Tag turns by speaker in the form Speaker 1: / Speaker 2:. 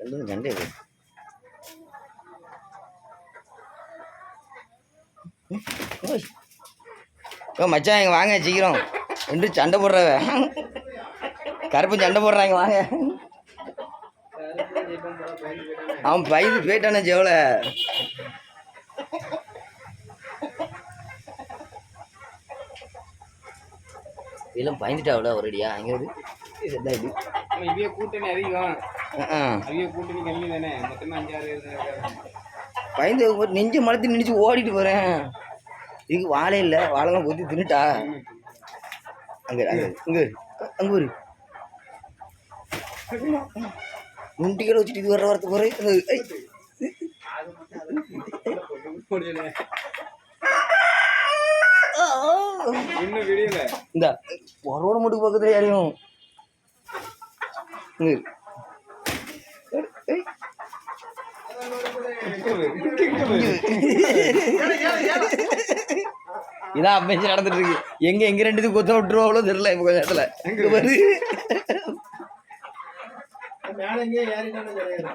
Speaker 1: ரெண்டும் சண்டை ஓய். ஓ மச்சான் இங்கே வாங்க சீக்கிரம். ரெண்டு சண்டை போடுறவ. கருப்பு சண்டை போடுறாங்க வாங்க. அவன் பயந்து போயிட்டானே ஜெவல இதெல்லாம் பயந்துட்டாவில ஒரேடியா? அங்கே இது என்ன இது?
Speaker 2: கூட்டணி அதிகம். கூட்டணி கம்மி தானே. அஞ்சாறு.
Speaker 1: பயந்து நெஞ்சு மலத்தி நினைச்சு ஓடிட்டு போறேன். இதுக்கு வாழை இல்லை. வாழைலாம் கொத்தி தின்னுட்டா? அங்க அங்க இங்க அங்க ஒரு. முண்டிகளை வச்சுட்டு இது வர வரத்து
Speaker 2: இன்னும் விடியல.
Speaker 1: இந்த ஒரோட மட்டும் பக்கத்துல யாரையும் இதான் அப்பேச்சு நடந்துட்டு இருக்கு. எங்க எங்க ரெண்டு இது கொத்த விட்டுருவாங்களோ தெரியல இப்ப கொஞ்ச பாரு.
Speaker 3: மேலே எங்கேயோ ஏறிட்டானு கிடையாது